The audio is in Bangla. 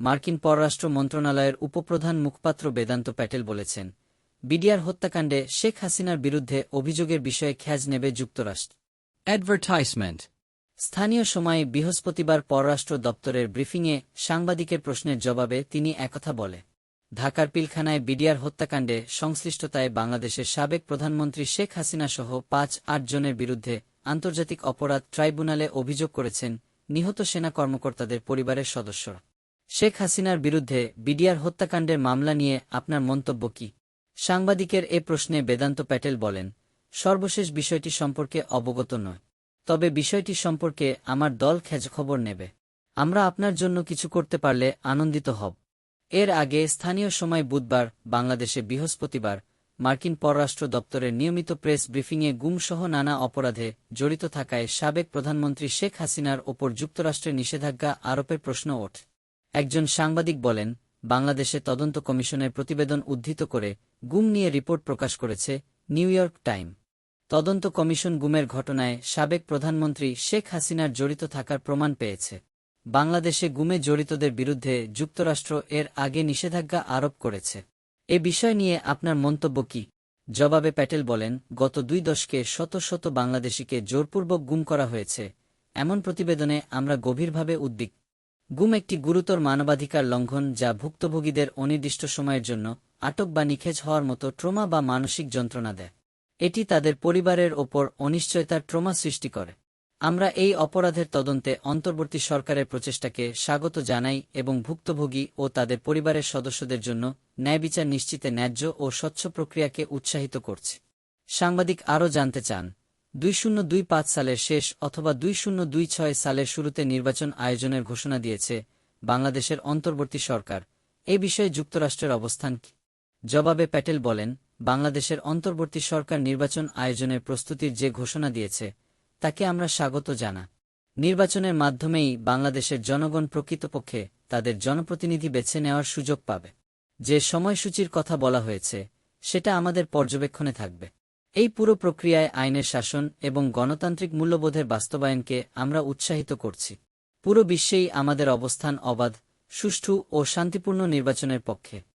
মার্কিন পররাষ্ট্র মন্ত্রণালয়ের উপপ্রধান মুখপাত্র বেদান্ত প্যাটেল বলেছেন বিডিআর হত্যাকাণ্ডে শেখ হাসিনার বিরুদ্ধে অভিযোগের বিষয়ে খ্যাজ নেবে যুক্তরাষ্ট্র Advertisement. স্থানীয় সময়ে বৃহস্পতিবার পররাষ্ট্র দপ্তরের ব্রিফিংয়ে সাংবাদিকের প্রশ্নের জবাবে তিনি একথা বলে ঢাকার পিলখানায় বিডিআর হত্যাকাণ্ডে সংশ্লিষ্টতায় বাংলাদেশের সাবেক প্রধানমন্ত্রী শেখ হাসিনা সহ পাঁচ আট জনের বিরুদ্ধে আন্তর্জাতিক অপরাধ ট্রাইব্যুনালে অভিযোগ করেছেন নিহত সেনা কর্মকর্তাদের পরিবারের সদস্যরা শেখ হাসিনার বিরুদ্ধে বিডিআর হত্যাকাণ্ডের মামলা নিয়ে আপনার মন্তব্য কি? সাংবাদিকের এ প্রশ্নে বেদান্ত প্যাটেল বলেন, সর্বশেষ বিষয়টি সম্পর্কে অবগত নয়, তবে বিষয়টি সম্পর্কে আমার দল খোঁজখবর নেবে। আমরা আপনার জন্য কিছু করতে পারলে আনন্দিত হব। এর আগে স্থানীয় সময় বুধবার বাংলাদেশে বৃহস্পতিবার মার্কিন পররাষ্ট্র দপ্তরের নিয়মিত প্রেস ব্রিফিংয়ে গুমসহ নানা অপরাধে জড়িত থাকায় সাবেক প্রধানমন্ত্রী শেখ হাসিনার ওপর যুক্তরাষ্ট্রের নিষেধাজ্ঞা আরোপের প্রশ্ন ওঠে। একজন সাংবাদিক বলেন, বাংলাদেশে তদন্ত কমিশনের প্রতিবেদন উদ্ধৃত করে গুম নিয়ে রিপোর্ট প্রকাশ করেছে নিউ ইয়র্ক টাইম। তদন্ত কমিশন গুমের ঘটনায় সাবেক প্রধানমন্ত্রী শেখ হাসিনার জড়িত থাকার প্রমাণ পেয়েছে। বাংলাদেশে গুমে জড়িতদের বিরুদ্ধে যুক্তরাষ্ট্র এর আগে নিষেধাজ্ঞা আরোপ করেছে। এ বিষয় নিয়ে আপনার মন্তব্য কি? জবাবে প্যাটেল বলেন, গত দুই দশকে শত শত বাংলাদেশিকে জোরপূর্বক গুম করা হয়েছে। এমন প্রতিবেদনে আমরা গভীরভাবে উদ্বিগ্ন। গুম একটি গুরুতর মানবাধিকার লঙ্ঘন যা ভুক্তভোগীদের অনির্দিষ্ট সময়ের জন্য আটক বা নিখেজ হওয়ার মতো ট্রোমা বা মানসিক যন্ত্রণা দেয়। এটি তাদের পরিবারের ওপর অনিশ্চয়তার ট্রোমা সৃষ্টি করে। আমরা এই অপরাধের তদন্তে অন্তর্বর্তী সরকারের প্রচেষ্টাকে স্বাগত জানাই এবং ভুক্তভোগী ও তাদের পরিবারের সদস্যদের জন্য ন্যায়বিচার নিশ্চিতে ন্যায্য ও স্বচ্ছ প্রক্রিয়াকে উৎসাহিত করছে। সাংবাদিক আরও জানতে চান। দুই শূন্য দুই পাঁচ সালের শেষ অথবা দুই শূন্য দুই ছয় সালের শুরুতে নির্বাচন আয়োজনের ঘোষণা দিয়েছে বাংলাদেশের অন্তর্বর্তী সরকার। এ বিষয়ে যুক্তরাষ্ট্রের অবস্থান কি? জবাবে প্যাটেল বলেন, বাংলাদেশের অন্তর্বর্তী সরকার নির্বাচন আয়োজনের প্রস্তুতির যে ঘোষণা দিয়েছে, তাকে আমরা স্বাগত জানা। নির্বাচনের মাধ্যমেই বাংলাদেশের জনগণ প্রকৃতপক্ষে তাদের জনপ্রতিনিধি বেছে নেওয়ার সুযোগ পাবে। যে সময়সূচির কথা বলা হয়েছে, সেটা আমাদের পর্যবেক্ষণে থাকবে। এই পুরো প্রক্রিয়ায় আইনের শাসন এবং গণতান্ত্রিক মূল্যবোধের বাস্তবায়নকে আমরা উৎসাহিত করছি। পুরো বিশ্বেই আমাদের অবস্থান অবাধ, সুষ্ঠু ও শান্তিপূর্ণ নির্বাচনের পক্ষে।